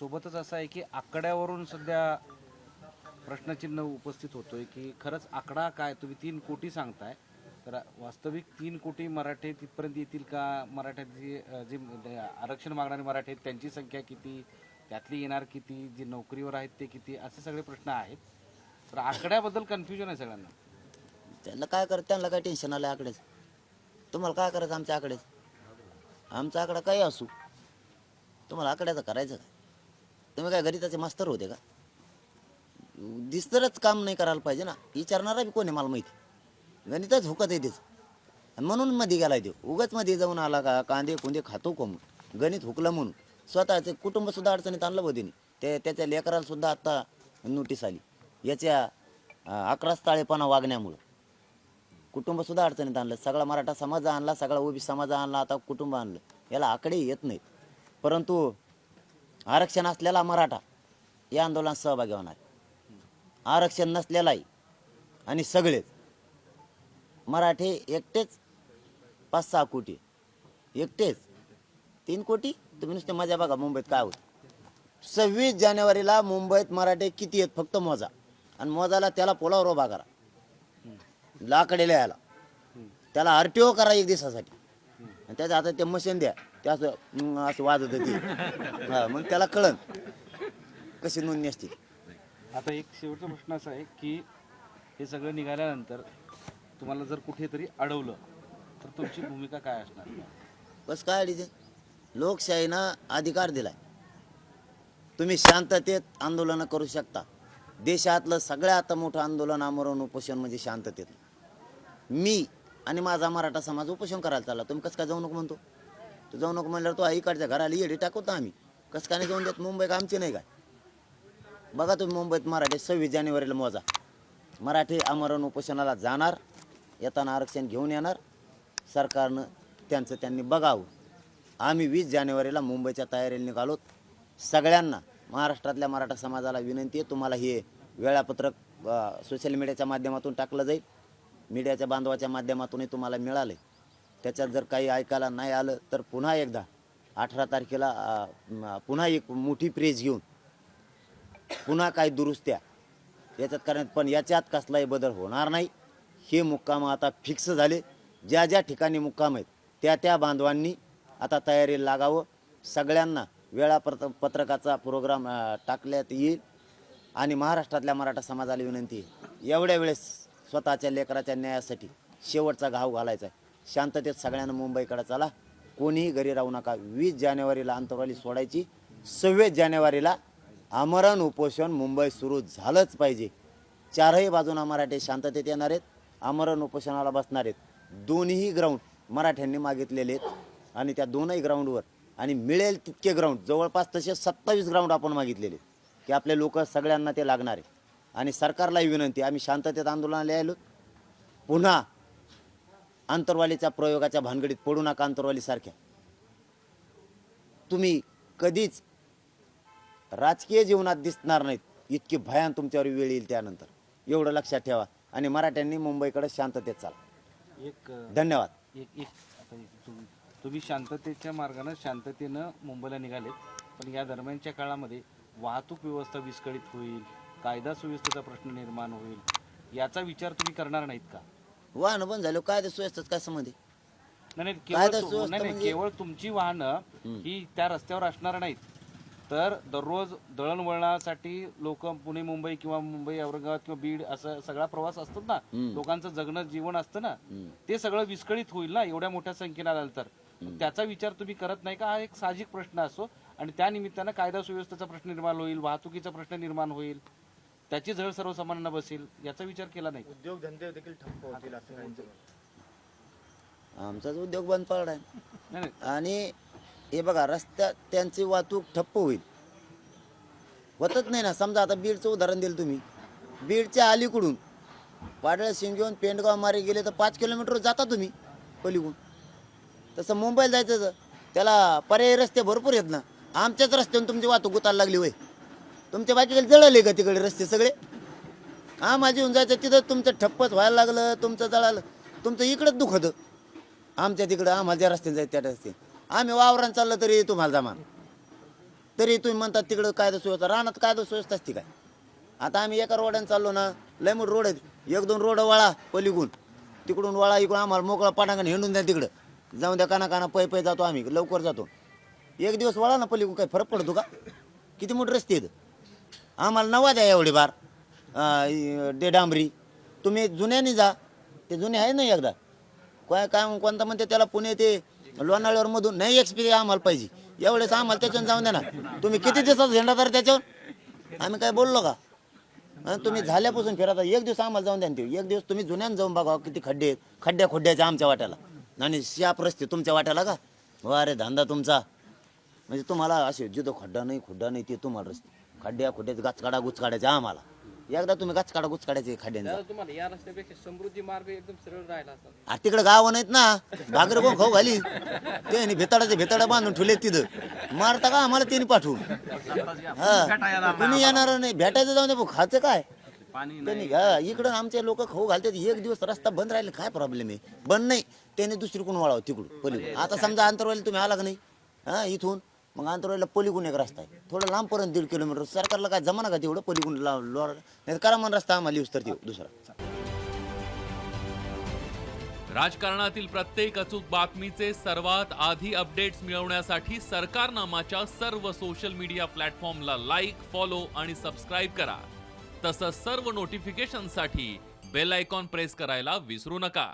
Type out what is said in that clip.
सोबतच असं आहे की आकड्यावरून सध्या प्रश्नचिन्ह उपस्थित होतोय की खरंच आकडा काय? तुम्ही तीन कोटी सांगताय तर वास्तविक तीन कोटी मराठे तिथपर्यंत येतील का? मराठ्याची जे जे आरक्षण मागणारे मराठे आहेत त्यांची संख्या किती? त्यातली येणार किती? जे नोकरीवर आहेत ते किती? असे सगळे प्रश्न आहेत. तर आकड्याबद्दल कन्फ्युजन आहे सगळ्यांना. त्यांना काय करत त्यांना काय टेन्शन आलं आकडेच? तुम्हाला काय करायचं आमच्या आकडेच? आमचा आकडा काही असू. तुम्हाला आकड्याचं करायचं काय? तुम्ही काय गणिताचे मास्तर होते का? दिसतरच काम नाही करायला पाहिजे ना. विचारणारा बी कोण आहे मला माहिती? गणितच हुकत येतेच आणि म्हणून मध्ये गेलाय तो. उगाच मध्ये जाऊन आला का कांदे कुंदे खातो कोण? गणित हुकलं म्हणून. स्वतःचे कुटुंबसुद्धा अडचणीत आणलं बदीने ते त्याच्या लेकराला सुद्धा आत्ता नोटीस आली. याच्या अं, अकराच ताळेपणा वागण्यामुळं. कुटुंबसुद्धा अडचणीत आणलं. सगळा मराठा समाज आणला सगळा ओबी समाज आणला आता कुटुंब आणलं. याला आकडे येत नाहीत. परंतु आरक्षण असलेला मराठा या आंदोलनात सहभागी होणार. आरक्षण नसलेलाही आणि सगळेच मराठे एकटेच पाच सहा कोटी एकटेच तीन कोटी? तुम्ही नुसते मजा बघा मुंबईत काय होत. सव्वीस जानेवारीला मुंबईत मराठे किती आहेत? फक्त मोजा. आणि मोजाला त्याला पोलावर उभा करा. लाकडेला यायला त्याला आरटीओ करा एक दिवसासाठी. आणि त्याच्या हातात ते मशीन द्या. ते असं असं वाजत होती. हा, मग त्याला कळन कशी नोंदणी असते. आता एक शेवटचा प्रश्न असा आहे की हे सगळं निघाल्यानंतर तुम्हाला जर कुठेतरी अडवलं तर तुमची भूमिका काय असणार? बस काय अडीच लोकशाहीनं अधिकार दिलाय. तुम्ही शांततेत आंदोलनं करू शकता. देशातलं सगळ्यात मोठं आंदोलन आमरण उपोषण म्हणजे शांततेत. मी आणि माझा मराठा समाज उपोषण करायला चालला. तुम्ही कसं काय जाऊ नको म्हणतो? तू जाऊ नको म्हणल्यावर तो आईकडच्या घराला येडी टाकवतो आम्ही. कसं काय नाही जाऊन देत? मुंबई का आमची नाही काय? बघा तुम्ही मुंबईत मराठी सव्वीस जानेवारीला मोजा. मराठी आमरण उपोषणाला जाणार येताना आरक्षण घेऊन येणार सरकारनं त्यांचं त्यांनी बघावं. आम्ही वीस जानेवारीला मुंबईच्या तयारीला निघालो. सगळ्यांना महाराष्ट्रातल्या मराठा समाजाला विनंती आहे तुम्हाला हे वेळापत्रक सोशल मीडियाच्या माध्यमातून टाकलं जाईल. मीडियाच्या बांधवाच्या माध्यमातूनही तुम्हाला मिळालं. त्याच्यात जर काही ऐकायला नाही आलं तर पुन्हा एकदा अठरा तारखेला पुन्हा एक मोठी प्रेस घेऊन पुन्हा काही दुरुस्त्या याच्यात कारण पण याच्यात कसलाही बदल होणार नाही. हे मुक्काम आता फिक्स झाले. ज्या ज्या ठिकाणी मुक्काम आहेत त्या त्या बांधवांनी आता तयारीला लागावं. सगळ्यांना वेळापत्र पत्रकाचा प्रोग्राम टाकल्यात येईल आणि महाराष्ट्रातल्या मराठा समाजाला विनंती आहे. एवढ्या वेळेस स्वतःच्या लेकराच्या न्यायासाठी शेवटचा घाव घालायचा आहे. शांततेत सगळ्यांना मुंबईकडे चला. कोणीही घरी राहू नका. वीस जानेवारीला अंतरवाली सोडायची. सव्वीस जानेवारीला आमरण उपोषण मुंबई सुरू झालंच पाहिजे. चारही बाजूना मराठे शांततेत येणार आहेत. आमरण उपोषणाला बसणार आहेत. दोन्ही ग्राउंड मराठ्यांनी मागितलेले आहेत. आणि त्या दोनही ग्राउंडवर आणि मिळेल तितके ग्राउंड जवळपास तसे सत्तावीस ग्राउंड आपण मागितलेले की आपले लोक सगळ्यांना ते लागणार आहे आणि सरकारलाही विनंती आम्ही शांततेत आंदोलनाला यायलो पुन्हा आंतरवालीच्या प्रयोगाच्या भानगडीत पडू नका आंतरवालीसारख्या तुम्ही कधीच राजकीय जीवनात दिसणार नाहीत. इतकी भयान तुमच्यावर वेळ येईल त्यानंतर. एवढं लक्षात ठेवा. आणि मराठ्यांनी मुंबईकडे शांततेत चाला. एक धन्यवाद. एक एक आता एक तुम- तुम्ही शांततेच्या मार्गानं शांततेनं मुंबईला निघालेत. पण या दरम्यानच्या काळामध्ये वाहतूक व्यवस्था विस्कळीत होईल. कायदा सुव्यवस्थेचा प्रश्न निर्माण होईल याचा विचार तुम्ही करणार नाहीत का? वाहन बंद झालं काय ते सुव्यवस्थेत काय संबंध आहे? नाही नाही कायदा केवळ तु- सुव्यवस्था नाही नाही म्हणजे- केवळ तुमची वाहनं ही त्या रस्त्यावर असणार नाहीत. तर दररोज दळणवळणासाठी लोक पुणे मुंबई किंवा मुंबई औरंगाबाद किंवा बीड असं सगळा प्रवास असतात ना लोकांचं जगणं जीवन असतं ना ते सगळं विस्कळीत होईल ना एवढ्या मोठ्या संख्येने आलं तर त्याचा विचार तुम्ही करत नाही का? हा एक साहजिक प्रश्न असो. आणि त्या निमित्तानं कायदा सुव्यवस्थेचा प्रश्न निर्माण होईल वाहतुकीचा प्रश्न निर्माण होईल. त्याची झळ सर्वसामान्यांना बसेल याचा विचार केला नाही. उद्योगधंदे देखील ठप्प होतील असं काहींचं. आमचाच उद्योग बंद पडलाय. नाही नाही. आणि हे बघा रस्त्यात त्यांची वाहतूक ठप्प होईल. होतच नाही ना. समजा आता बीडचं उदाहरण दिलं तुम्ही. बीडच्या अलीकडून वाडळ शिंगेहून पेंडगाव मारे गेले तर पाच किलोमीटर जाता तुम्ही पलीकडून. तसं मुंबईला जायचं तर त्याला पर्यायी रस्ते भरपूर आहेत ना. आमच्याच रस्त्यावरून तुमची वाहतूक उतारला लागली होय. तुमच्या बाकीकडे जळले का तिकडे रस्ते सगळे? हा माझी येऊन जायचं तिथं तुमचं ठप्पच व्हायला लागलं तुमचं जळालं तुमचं इकडंच दुखतं. आमच्या तिकडं आम्हाला ज्या रस्त्याने जायचं त्या रस्ते आम्ही वावरान चाललं तरी तुम्हाला जमा. तरी तुम्ही म्हणतात तिकडं कायदा सुव्यवस्था रानात कायदा सुव्यवस्था असते काय? आता आम्ही एका रोडाने चाललो ना लय मोठ रोड आहेत एक दोन रोड वळा पलीकडून. तिकडून वळा इकडून आम्हाला मोकळा पाटांगण हिंडून द्या तिकडं. जाऊन द्या काना काना पै पै जातो आम्ही लवकर जातो. एक दिवस वळा ना पलीकडून काय फरक पडतो का? किती मोठे रस्ते आहेत? आम्हाला नवा द्या एवढी बार. अं, डांबरी. तुम्ही जुन्याने जा. ते जुने आहे ना एकदा. काय काय कोणता म्हणते त्याला पुणे ते लोणावळ्यावर मधून नाही एक्सपिरियन्स आम्हाला पाहिजे. एवढेच आम्हाला त्याच्यावर जाऊन द्या ना. तुम्ही किती दिवसात झेंडा तर त्याच्यावर? आम्ही काय बोललो का? तुम्ही झाल्यापासून फिरता एक दिवस आम्हाला जाऊन द्या ना ते. एक दिवस तुम्ही जुन्यानं जाऊन बघा किती खड्डे आहेत. खड्ड्या खोड्ड्याचे आमच्या वाट्याला. आणि शाप रस्ते तुमच्या वाट्याला का? वा अरे धंदा तुमचा. म्हणजे तुम्हाला असे जिथं खड्डा नाही खुड्डा नाही ते तुम्हाला रस्ते. खड्ड्या खुड्ड्याचे गाचकाडा गुचकाड्याचे आम्हाला. एकदा तुम्ही गाचकाडा गुचकाड्याचे खड्ड्यांचा दादा तुम्हाला या रस्त्यापेक्षा समृद्धी मार्ग एकदम सरळ राहिला असता आ तिकडे गाव नाहीत ना. भाकर कोण खाऊ घाली. ते नाही भेताडाचे भेताडा बांधून ठेवले तिथं. मारता का आम्हाला त्यांनी पाठवून? हा. तुम्ही येणार नाही. भेटायचं जाऊन दे भाऊ, खायचं काय? त्यांनी हा इकडं आमचे लोक खाऊ घालतात. एक दिवस रस्ता बंद राहिले. काय प्रॉब्लेम आहे? बंद नाही. त्याने दुसरीकडून वळावं तिकडून. पलीकडून. आता समजा अंतरवाली तुम्ही आला का नाही. हा इथून. मग अंतरवालीला पलीकडून एक रस्ता आहे. थोडं लांबपर्यंत दीड किलोमीटर. सरकारला काय जमा का तेवढं पलीकडून लाव लोर नाही करा मन रस्ता आम्हाला यूज तर देऊ दुसरा. राजकारणातील प्रत्येक अचूक बातमीचे सर्वात आधी अपडेट्स मिळवण्यासाठी सरकारनामाच्या सर्व सोशल मीडिया प्लॅटफॉर्मला लाईक फॉलो आणि सबस्क्राईब करा. तसंच सर्व नोटिफिकेशनसाठी बेल आयकॉन प्रेस करायला विसरू नका.